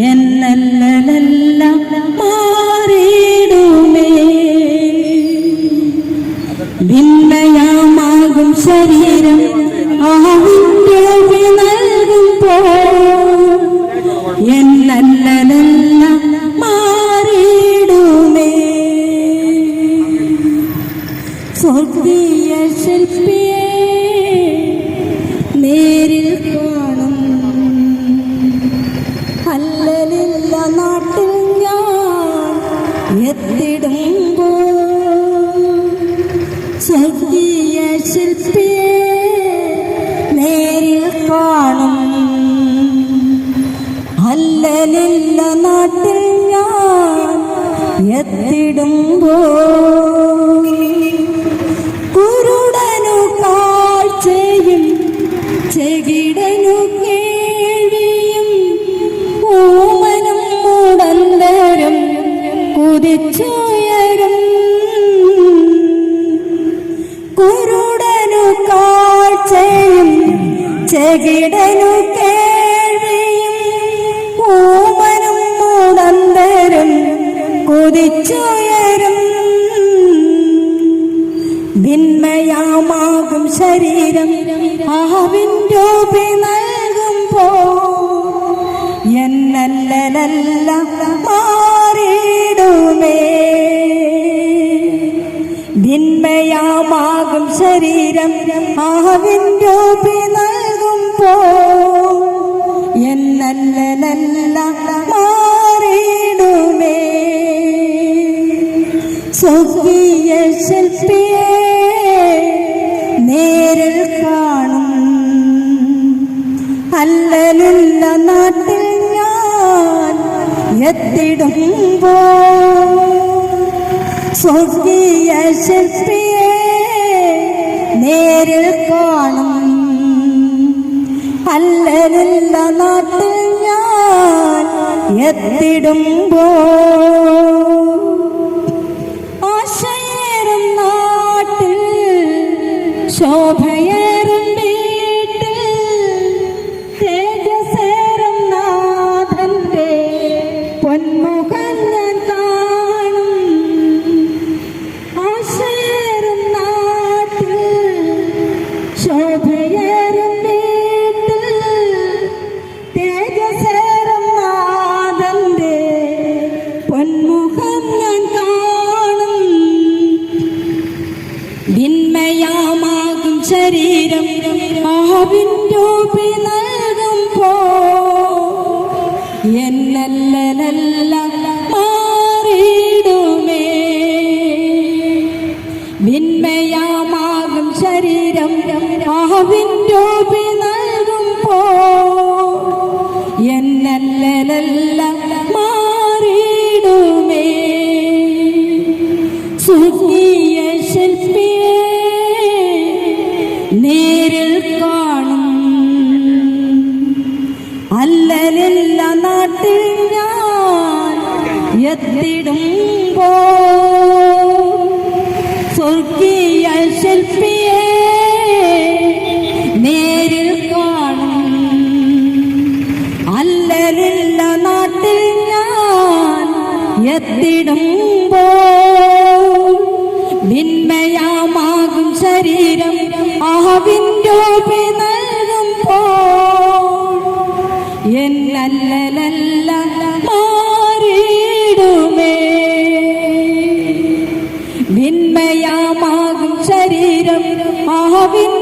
എന്നല്ലെല്ലാം മാറിയിടുമേ. ഭിന്നയാമാകും ശരീരം ആവിന്റെ പോ എന്നല്ലെല്ലാം സ്വർഗീയ ശില്പിയെ നേരിൽ കാണും. അല്ലലില്ല നാട്ടിൽ ഞാൻ എത്തിടുമ്പോ ചെകിടനു കേഴിയും ഓമനും മൂടന്തരും കുതിച്ചുയരും. ഭിന്മയാമാകും ശരീരം ആവിൻ രൂപി നൽകുമ്പോ എന്നല്ലലല്ല മാറിയിടുമേ. ഭിന്മയാമാകും ശരീരം ആവിൻ രൂപി സ്വർഗീയ ശില്പിയെ നേരിൽ കാണും. അല്ലലുള്ള നാട്ടിൽ ഞാൻ എത്തിടുമ്പോ ഭിന്മയാമാകും ശരീരം. മഹവിൻ നൽകും പോ എന്നല്ലലല്ല മാറിയിടുമേ. ഭിന്മയാമാകും ശരീരം. മഹവിൻ രൂപി പോ എന്നല്ലലല്ല മാറിയിടുമേ ഭിന്മയാമാകും ശരീരം ആവിൻ രൂപി നൽകുമ്പോ എന്നല്ലലല്ല മാറിയിടുമേ. ശരീരം ആവിൻ